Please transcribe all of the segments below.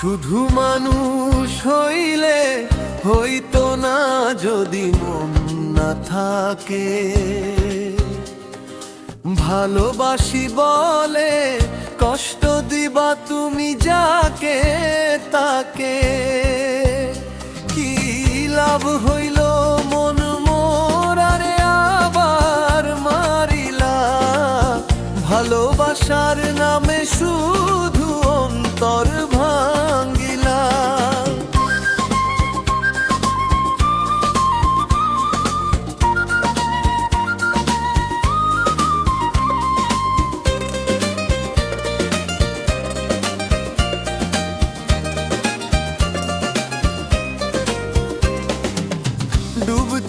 শুধু মানুষ হইলে হইতো না যদি মন না থাকে। ভালোবাসি বলে কষ্ট দিবা তুমি যাকে তাকে। কি লাভ হইল মন মোরারে আবার মারিলা। ভালোবাসার নামে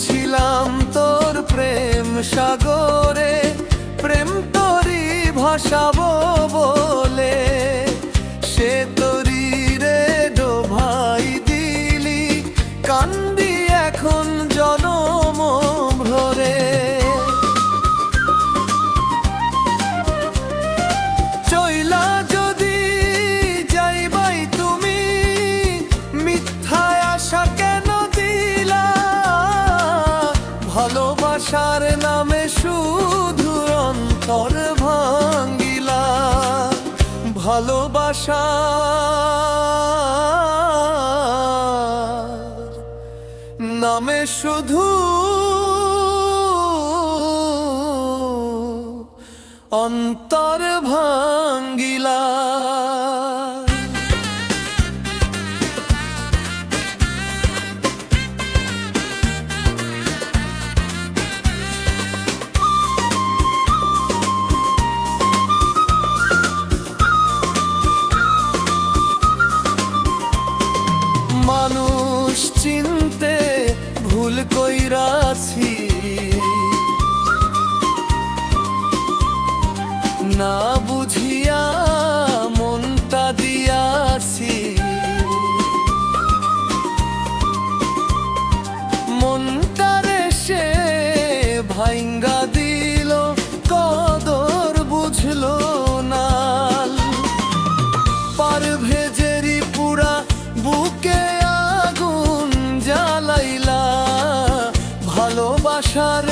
ডুবছিলাম তোর প্রেম সাগরে প্রেম তোরি ভাসাবো ভালোবাসা নামে শুধু অন্তর ভাঙ্গিলা কইরাছি। না বুঝিয়া মনটা দিয়াছি। মনটারে সে ভাইঙ্গা try to